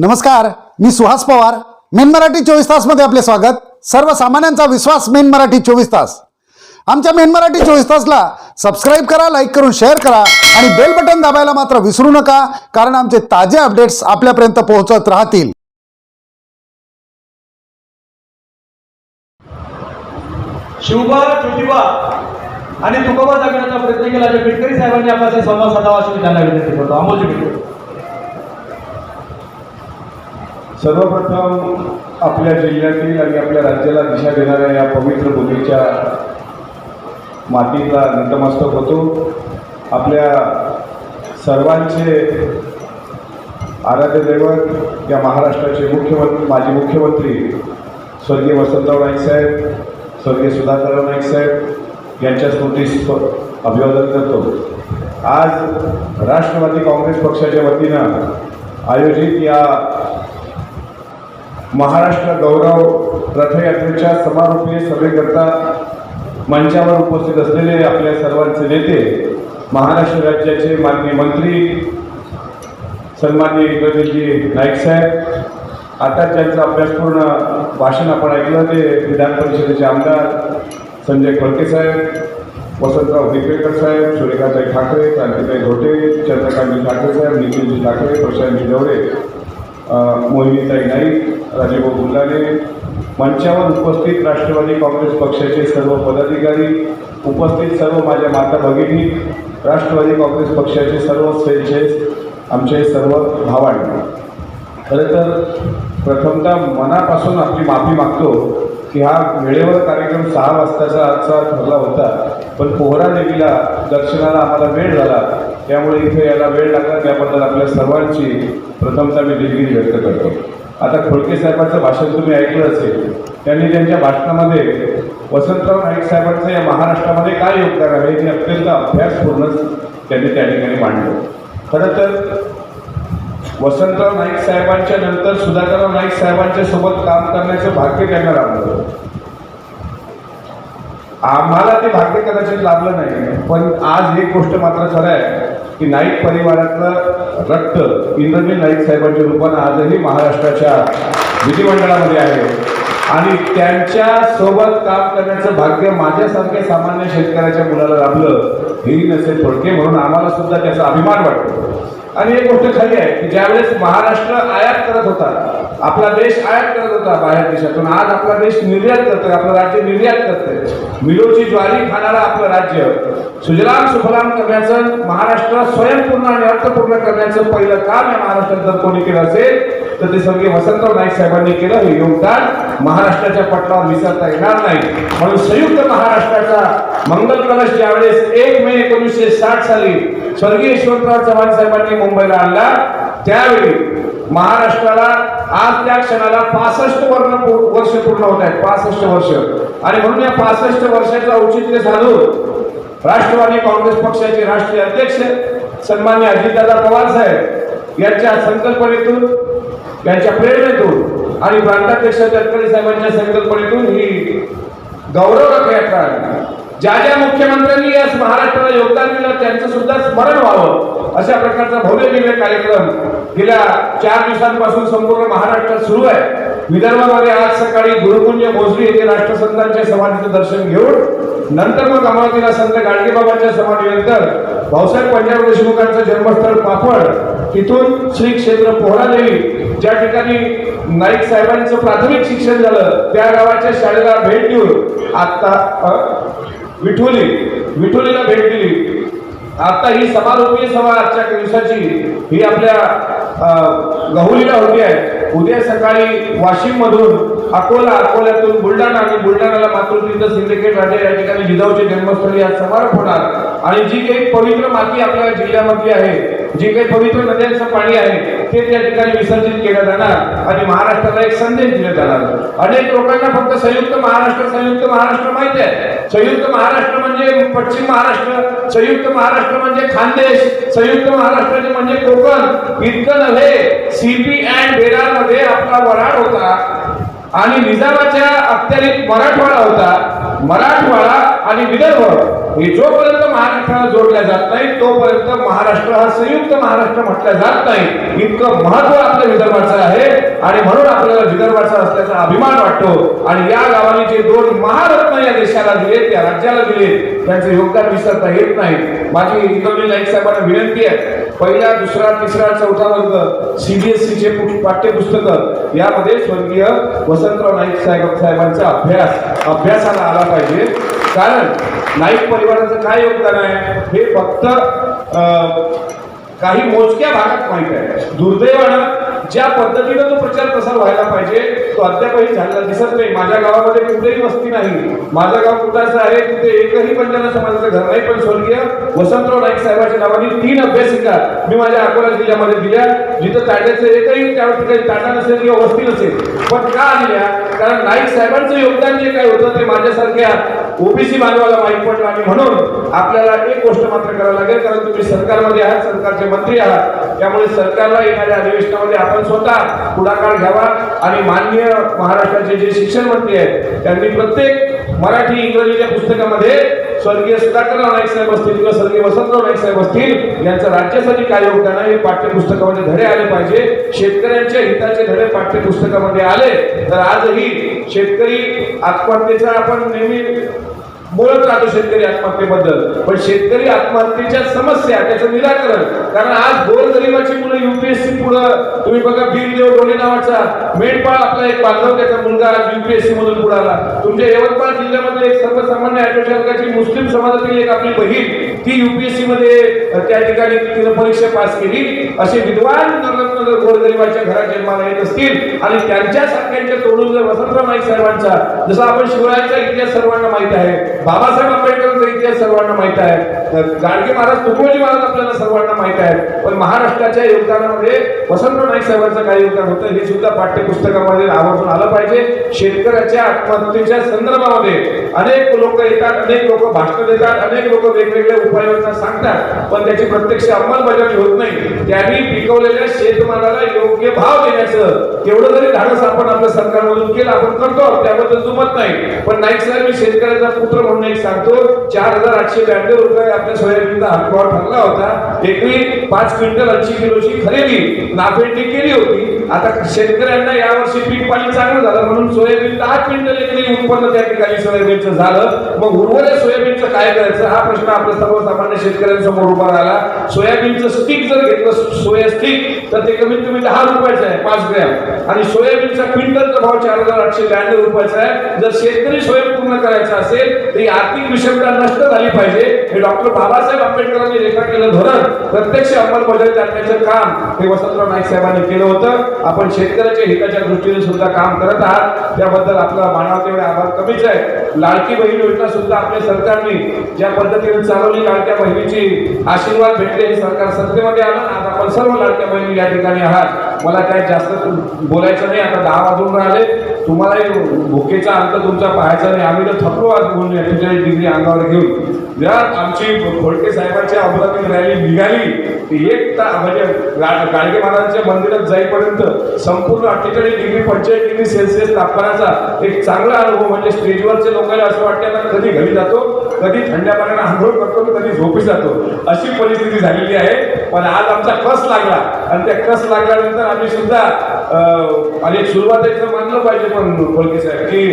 नमस्कार मी सुहास पवार. मेन मराठी चोवीस तासमध्ये आपले स्वागत. सर्वसामान्यांचा विश्वास मेन मराठी चोवीस तास. आमच्या मेन मराठी चोवीस तासला सबस्क्राईब करा लाईक करून शेअर करा आणि बेल बटन दाबायला मात्र विसरू नका कारण आमचे ताजे अपडेट्स आपल्यापर्यंत पोहोचत राहतील. शिवबा ज्योतिबा आणि तुकोबा जागण्याचा प्रयत्न केला. जे बिटकरी साहेबांनी आपला संवाद साधावा अशी त्यांना विनंती करतो. अमोल बिटकरी. सर्वप्रथम आपल्या जिल्ह्यातील आणि आपल्या राज्याला दिशा देणाऱ्या या पवित्र भूमीच्या मातीला नतमस्तक होतो. आपल्या सर्वांचे आराध्य दैवत या महाराष्ट्राचे मुख्यमंत्री माजी मुख्यमंत्री स्वर्गीय वसंतराव नाईक साहेब स्वर्गीय सुधाकरराव नाईक साहेब यांच्या स्मृतीस अभिवादन करतो. आज राष्ट्रवादी काँग्रेस पक्षाच्या वतीनं आयोजित या महाराष्ट्र गौरव रथयात्रेच्या समारोपीय सभेकरता मंचावर उपस्थित असलेले आपल्या सर्वांचे नेते महाराष्ट्र राज्याचे माननीय मंत्री सन्मान्य इंद्रजीजी नाईक साहेब आता ज्यांचं अभ्यासपूर्ण भाषण आपण ऐकलं ते विधान परिषदेचे आमदार संजय खळके साहेब वसंतराव हिपेकर साहेब सुरेखाताई ठाकरे क्रांतिताई घोटे चंद्रकांतजी ठाकरे साहेब नितीनजी ठाकरे प्रशांतजी दवरे मोहिनीताई नाईक राजेभाऊ गुल्लाने मंचावर उपस्थित राष्ट्रवादी काँग्रेस पक्षाचे सर्व पदाधिकारी उपस्थित सर्व माझ्या माता भगिनी राष्ट्रवादी काँग्रेस पक्षाचे सर्व सेलचेस आमचे सर्व भावांनी. खरं तर प्रथमतः मनापासून आपली माफी मागतो की हा वेळेवर कार्यक्रम सहा वाजताचा आजचा ठरला होता पण पोहरा देवीला दर्शनाला आम्हाला वेळ झाला. त्यामुळे इथे याला वेळ लागला त्याबद्दल आपल्या सर्वांची प्रथमतः मी दिलगिरी व्यक्त करतो. आता खोडके साहेबांचं भाषण तुम्ही ऐकलं असेल. त्यांनी त्यांच्या भाषणामध्ये वसंतराव नाईक साहेबांचं या महाराष्ट्रामध्ये काय योगदान आहे हे अत्यंत अभ्यासपूर्णच त्यांनी त्या ठिकाणी मांडलं. खरं तर वसंतराव नाईक साहेबांच्या नंतर सुधाकरराव नाईक साहेबांच्या सोबत काम करण्याचं भाग्य त्यांना लाभलं. आम्हाला ते भाग्य कदाचित लाभलं नाही पण आज एक गोष्ट मात्र खरं आहे. की नाईक परिवारातलं रक्त इंद्रजीत नाईक साहेबांच्या रूपानं आजही महाराष्ट्राच्या विधिमंडळामध्ये आहे. आणि त्यांच्यासोबत काम करण्याचं भाग्य माझ्यासारख्या सामान्य शेतकऱ्याच्या मुलाला लाभलं हेही नसेल थोडके म्हणून आम्हाला सुद्धा त्याचा अभिमान वाटतो. आणि एक गोष्ट खरी आहे की ज्यावेळेस महाराष्ट्र आयात करत होता आपला देश आयात करत होता बाहेर देशातून. आज आपला देश निर्यात करतोय आपलं राज्य निर्यात करतंय. मिलोची ज्वारी खाणारं आपलं राज्य. सुजलाम सुफलाम करण्याचं महाराष्ट्र स्वयंपूर्ण आणि अर्थपूर्ण करण्याचं पहिलं काम या महाराष्ट्रात जर कोणी केलं असेल तर ते सगळे वसंतराव नाईक साहेबांनी केलं. हे योगदान महाराष्ट्राच्या पटलावर विसरता येणार नाही. म्हणून संयुक्त महाराष्ट्राचा मंगल कलश ज्यावेळेस एक मे एकोणीसशे साठ साली स्वर्गीय यशवंतराव चव्हाण साहेबांनी मुंबईला आणला त्यावेळी महाराष्ट्राला आज त्या क्षणाला पासष्ट वर्ण वर्ष पूर्ण होत आहेत पासष्ट वर्ष. आणि म्हणून या पासष्ट वर्षाचं औचित्य साधून राष्ट्रवादी काँग्रेस पक्षाचे राष्ट्रीय अध्यक्ष सन्मान्य अजितदादा पवार साहेब यांच्या संकल्पनेतून यांच्या प्रेरणेतून आणि प्रांताध्यक्ष तटकरे साहेबांच्या संकल्पनेतून ही गौरव रथयात्रा ज्या ज्या मुख्यमंत्र्यांनी या महाराष्ट्राला योगदान दिलं त्यांचं सुद्धा स्मरण व्हावं. अशा प्रकारचा भव्य दिव्य कार्यक्रम गेल्या चार दिवसांपासून संपूर्ण महाराष्ट्रात सुरू आहे. विदर्भामध्ये आज सकाळी गुरुकुंज भोसरी येथे राष्ट्रसंतांच्या समाधीचं दर्शन घेऊन नंतर मग अमरावतीला संत गाडगेबाबांच्या समाधीनंतर भाऊसाहेब पंजाब देशमुखांचं जन्मस्थळ पापड तिथून श्री क्षेत्र पोहरादेवी ज्या ठिकाणी नाईक साहेबांचं प्राथमिक शिक्षण झालं त्या गावाच्या शाळेला भेट देऊन आता विठोली विठोलीला भेट दिली. आता ही समारोपीय सभा आजच्या दिवसाची ही आपल्या गहुलीला होती आहे. उद्या सकाळी वाशिम मधून अकोला अकोल्यातून बुलढाणा आणि बुलढाण्याला मातृतीर्थ सिंडिकेट राजा या ठिकाणी जिजाऊचे जन्मस्थळी आज समारोप होणार. आणि जी काही पवित्र माती आपल्या जिल्ह्यामधली आहे जी काही पवित्र नद्यांचं पाणी आहे ते त्या ठिकाणी विसर्जित केलं जाणार आणि महाराष्ट्राला एक संदेश दिला जाणार. अनेक लोकांना फक्त संयुक्त महाराष्ट्र संयुक्त महाराष्ट्र माहिती आहे. संयुक्त महाराष्ट्र म्हणजे पश्चिम महाराष्ट्र संयुक्त महाराष्ट्र म्हणजे खानदेश संयुक्त महाराष्ट्र म्हणजे कोकण. इतकं नव्हे सीपी अँड बेरारमध्ये आपला वराड होता आणि निजामाच्या अखत्यारीत मराठवाडा होता. मराठवाडा आणि विदर्भ. म्हणजे जोपर्यंत महाराष्ट्राला जोडल्या जात नाही तोपर्यंत महाराष्ट्र हा संयुक्त महाराष्ट्र म्हटला जात नाही. इतकं महत्त्व आपल्या विदर्भाचं आहे आणि म्हणून आपल्याला विदर्भाचा असल्याचा अभिमान वाटतो. आणि या गावाने जे दोन महारत्न या देशाला दिले त्या राज्याला दिले त्यांचं योगदान विसरता येत नाही. माझी इंद्रवली नाईक साहेबांना विनंती आहे पहिला दुसरा तिसरा चौथा वर्ग सीबीएसईचे पाठ्यपुस्तकं यामध्ये स्वर्गीय वसंतराव नाईक साहेब साहेबांचा अभ्यास अभ्यासाला आला पाहिजे. कारण नाईक परिवाराचं काय योगदान आहे? हे फक्त काही मोजक्या भागात माहीत आहे. दुर्दैवानं ज्या पद्धतीनं तो प्रचार प्रसार व्हायला पाहिजे तो अद्यापही झालेला दिसत नाही. माझ्या गावामध्ये कुठेही वस्ती नाही. माझं गाव कुठाचं आहे? तिथे एकही पंजाना समाजाचं घर नाही पण स्वर्गीय वसंतराव नाईक साहेबांच्या नावाने तीन अभ्यासिका मी माझ्या अकोला जिल्ह्यामध्ये दिल्या. जिथं ताट्याचं एकही त्या ठिकाणी ताटा नसेल किंवा वस्ती नसेल. पण का दिल्या? कारण नाईक साहेबांचं योगदान जे काय होतं ते माझ्यासारख्या ओबीसी मानवाला माहीत पडलं आणि म्हणून आपल्याला एक गोष्ट मात्र करावी लागेल कारण तुम्ही सरकारमध्ये आहात सरकारचे मंत्री आहात. त्यामुळे सरकारला येणाऱ्या अधिवेशनामध्ये आपण स्वतः पुढाकार घ्यावा. आणि माननीय महाराष्ट्राचे जे शिक्षण मंत्री आहेत त्यांनी प्रत्येक मराठी इंग्रजीच्या पुस्तकामध्ये स्वर्गीय सुधाकरराव नाईक साहेब असतील किंवा स्वर्गीय वसंतराव नाईक साहेब असतील यांचं राज्यासाठी काय योगदान आहे हे पाठ्यपुस्तकामध्ये धडे आले पाहिजे. शेतकऱ्यांच्या हिताचे धडे पाठ्यपुस्तकामध्ये आले तर आजही शेतकरी आत्महत्येचा आपण नेहमी बोलत राहतो शेतकरी आत्महत्येबद्दल. पण शेतकरी आत्महत्येच्या समस्या त्याचं निराकरण. कारण आज गोरगरिबाची मुलं युपीएससी पुढं तुम्ही बघा भीमदेव डोले नावाचा मेंढपाळ आपला एक बांधव त्याचा मुलगा आज युपीएससी मधून पुढे आला. तुमच्या यवतमाळ जिल्ह्यामध्ये एक सर्वसामान्य ऑटो मुस्लिम समाजातील एक आपली बहीण ती युपीएससी मध्ये त्या ठिकाणी तिने परीक्षा पास केली. असे विद्वान नगर गोरगरिबाच्या घरात जन्माला येत असतील. आणि त्यांच्या सारख्यांच्या तोडून जर वसंतराव नाईक साहेबांचा जसं आपण शिवरायांचा इतिहास सर्वांना माहीत आहे बाबासाहेब आंबेडकरांचा इतिहास सर्वांना माहीत आहे. गाडगे महाराज तुकोजी महाराज आपल्याला सर्वांना माहीत आहे. पण महाराष्ट्राच्या योगदानामध्ये वसंत नाईक साहेबांचं काय योगदान होतं हे सुद्धा पाठ्यपुस्तकामध्ये आवर्जून आलं पाहिजे. शेतकऱ्याच्या आत्महत्येच्या संदर्भामध्ये अनेक लोक येतात अनेक लोक भाषण देतात अनेक लोक वेगवेगळ्या उपाययोजना सांगतात पण त्याची प्रत्यक्ष अंमलबजावणी होत नाही. त्यांनी पिकवलेल्या शेतमालाला योग्य भाव देण्याचं एवढं जरी धाडस आपण आपल्या सरकारमधून केलं आपण करतो त्याबद्दल जुमत नाही. पण नाईक साहेब मी शेतकऱ्याचा पुत्र म्हणून एक सांगतो चार हजार आठशे ब्याण्णव रुपये आपल्या सोयाबीनचा हातभाव ठरला होता. एकवी पाच क्विंटल ऐंशी किलोची खरेदी नाफेडने केली होती. आता शेतकऱ्यांना यावर्षी पीक पाणी चांगलं झालं म्हणून सोयाबीन दहा क्विंटल एकरी उत्पन्न त्या ठिकाणी सोयाबीनचं झालं. मग उर्वरित सोयाबीनचं काय करायचं? हा प्रश्न आपल्या सर्वसामान्य शेतकऱ्यांसमोर उभा राहिला. सोयाबीनचं स्टिक जर घेतलं सोया स्टिक तर ते कमीत कमी दहा रुपयाचं आहे पाच ग्रॅम. आणि सोयाबीनचा क्विंटलचा भाव चार हजार आठशे ब्याण्णव रुपयाचा आहे. जर शेतकरी स्वयंपूर्ण करायचा असेल तर ही आर्थिक विषमता नष्ट झाली पाहिजे. हे डॉक्टर बाबासाहेब आंबेडकरांनी रेखाटलेलं धोरण. प्रत्यक्ष अंमलबजावणी आणण्याचं काम हे वसंतराव नाईक साहेबांनी केलं होतं. आपण शेतकऱ्याच्या हिताच्या दृष्टीने सुद्धा काम करत आहात. त्याबद्दल आपला मानव तेवढे आभार कमीच आहे. लाडकी बहीण योजना सुद्धा आपल्या सरकारने ज्या पद्धतीने चालवली लाडक्या बहिणीची आशीर्वाद भेटले हे सरकार सत्तेमध्ये आलं आपण सर्व लाडक्या बहिणी या ठिकाणी आहात. मला काय जास्त बोलायचं नाही आता दहा वाजून राहिले. तुम्हाला भुकेचा अंत तुमचा पाहायचा नाही. आम्ही तर थकलो आज बोलून तुमच्या डिग्री अंगावर घेऊन. जर आमची खोडके साहेबांची अमरावती रॅली निघाली ती एक ता म्हणजे गा- गाडगे महाराजांच्या मंदिरात जाईपर्यंत संपूर्ण अठ्ठेचाळीस डिग्री पंचेचाळीस डिग्री सेल्सिअस तापमानाचा एक चांगला अनुभव म्हणजे स्टेजवरचे लोकांना असं वाटतं ना कधी घरी जातो कधी थंड्या पाण्यानं आंघोळ करतो कधी झोपी जातो. अशी परिस्थिती झालेली आहे. पण आज आमचा कस लागला? आणि त्या कस लागल्यानंतर आम्ही सुद्धा अं, आणि सुरुवातीचं मानलं पाहिजे पण खोलके साहेब की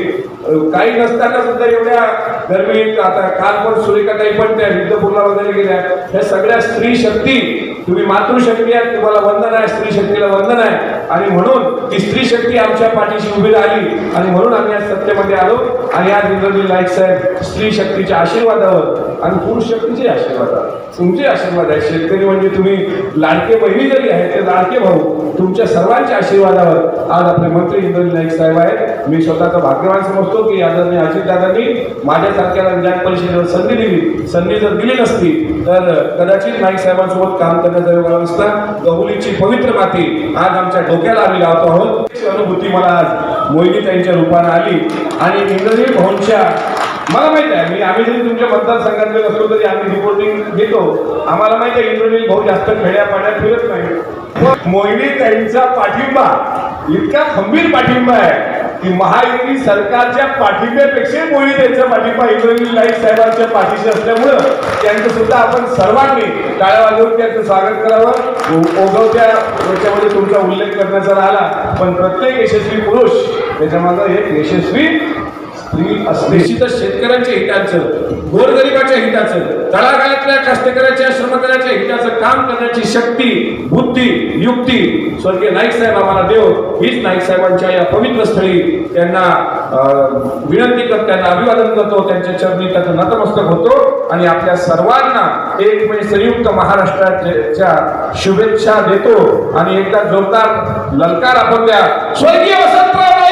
काही नसताना सुद्धा एवढ्या गर्मीत आता काल पण सुरेखाताई पण त्या युद्धपूर्णा वगैरे गेल्या. ह्या सगळ्या स्त्री शक्ती तुम्ही मातृशक्ती आहात तुम्हाला वंदन आहे स्त्री शक्तीला वंदन आहे. आणि म्हणून ती स्त्री शक्ती आमच्या पाठीशी उभी राहिली. आणि म्हणून आम्ही आज सत्तेमध्ये आलो. आणि आज इंद्रजी नाईक साहेब स्त्री शक्तीच्या आशीर्वादावर आणि पुरुष शक्तीचे आशीर्वाद तुमचे आशीर्वाद आहे शेतकरी म्हणजे तुम्ही लाडके बहिणी जरी आहेत ते लाडके भाऊ तुमच्या सर्वांच्या आशीर्वादावर आज आपले मंत्री इंद्रजी नाईक साहेब आहेत. मी स्वतःचा भाग्यवान समजतो की आदरणीय अजितदादांनी माझ्यासारख्याला विधान परिषदेवर संधी दिली. संधी जर दिली नसती तर कदाचित नाईक साहेबांसोबत काम करण्याचा योग असता गहुलीची पवित्र माती आज आमच्या डोक्याला आम्ही लावतो आहोत. अनुभूती मला आज मोहिनी त्यांच्या रूपाने आली. आणि इंद्रजी भाऊंच्या मला माहीत आहे मी आम्ही जरी तुमच्या मतदारसंघातले असलो तरी आम्ही रिपोर्टिंग घेतो. आम्हाला माहीत आहे इंद्रनील भाऊ जास्त खेड्या पाण्यात फिरत नाही मोहिनी त्यांचा पाठिंबा इतका खंबीर पाठिंबा आहे की महायुती सरकारच्या पाठिंब्यापेक्षा मोहिनी त्यांचा पाठिंबा इंद्रनील नाईक साहेबांच्या पाठीशी असल्यामुळं त्यांचं सुद्धा आपण सर्वांनी टाळ्या वाजवून त्यांचं स्वागत करावं. ओघवत्या याच्यामध्ये तुमचा उल्लेख करण्याचा राहिला. पण प्रत्येक यशस्वी पुरुष त्याच्यामागं एक यशस्वी स्त्री असते. निश्चितच शेतकऱ्यांच्या हिताचं गोरगरिबाच्या हिताचं तळागाळातल्या कष्टकऱ्याच्या श्रमकऱ्याच्या हिताचं काम करण्याची शक्ती बुद्धी युक्ती स्वर्गीय नाईक साहेब आम्हाला देव हीच नाईक साहेबांच्या या पवित्र स्थळी त्यांना अं, विनंती करतो त्यांना अभिवादन करतो त्यांच्या चरणी त्याचं नतमस्तक होतो आणि आपल्या सर्वांना एक मे संयुक्त महाराष्ट्राच्या शुभेच्छा देतो. आणि एकदा जोरदार ललकार आपण द्या. स्वर्गीय वसंतराव